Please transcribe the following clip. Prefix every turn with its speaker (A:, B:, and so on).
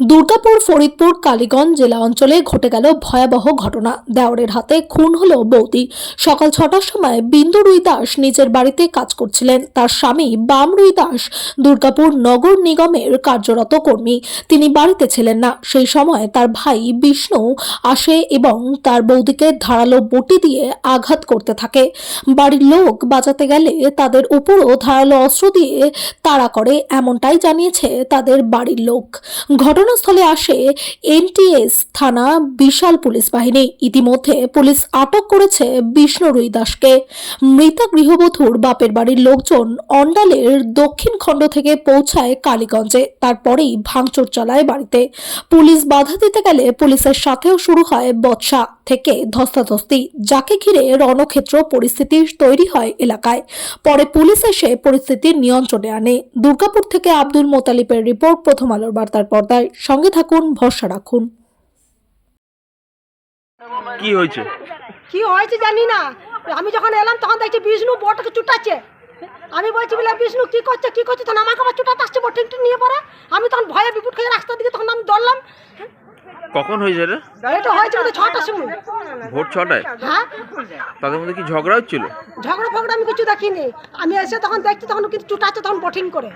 A: দুর্গাপুর, ফরিদপুর, কালীগঞ্জ জেলা অঞ্চলে ঘটে গেল ভয়াবহ ঘটনা। দেওরের হাতে খুন হলো বৌদি। সকাল ছটার সময় বিন্দু রুই দাস নিজের বাড়িতে কাজ করছিলেন। তার স্বামী বাম রুই দাস দুর্গাপুর নগর নিগমের কার্যরত কর্মী। তিনি বাড়িতে ছিলেন না। সেই সময় তার ভাই বিষ্ণু আসে এবং তার বৌদিকে ধারালো বটি দিয়ে আঘাত করতে থাকে। বাড়ির লোক বাঁচাতে গেলে তাদের উপরও ধারালো অস্ত্র দিয়ে তাড়া করে, এমনটাই জানিয়েছে তাদের বাড়ির লোক। ঘটনাস্থলে আসে এনটিএস থানা বিশাল পুলিশ বাহিনী। ইতিমধ্যে পুলিশ আটক করেছে বিষ্ণু রুই দাসকে। মৃতা গৃহবধূর বাপের বাড়ির লোকজন অন্ডালের দক্ষিণ খণ্ড থেকে পৌঁছায় কালীগঞ্জে, তারপরেই ভাঙচুর চালায় বাড়িতে। পুলিশ বাধা দিতে গেলে পুলিশের সাথেও শুরু হয় বৎসা থেকে ধস্তাধস্তি যাকে ঘিরে রণক্ষেত্র পরিস্থিতি তৈরি হয় এলাকায়। পরে পুলিশ এসে পরিস্থিতি নিয়ন্ত্রণে আনে। দুর্গাপুর থেকে আব্দুল মোতালিবের রিপোর্ট প্রথম আলোর বার্তার পর্দায়। সঙ্গে থাকুন ভরসা রাখুন।
B: কি হয়েছে?
C: কি হয়েছে জানি না। আমি যখন এলাম তখন দেখছি বিষ্ণু বটকে চুটাচ্ছে। আমি বলছি বলে বিষ্ণু কি করছে? কি করছে? তখন আমাকে আবার চুটাতে আসছে বটিনটি নিয়ে পড়ে আমি তখন ভয়ে বিপুট খেয়ে রাস্তার দিকে তখন আমি দৌড়লাম।
B: কখন হয়েছে রে?
C: এটা হয়েছে তো ছটার সময়।
B: ভোর ছটায়?
C: হ্যাঁ?
B: তাদের মধ্যে কি ঝগড়া হচ্ছিল
C: ঝগড়া ফগড়া আমি কিছু দেখিনি। আমি এসে তখন দেখছি তখন কিন্তু চুটাচ্ছে তখন পটিং করে।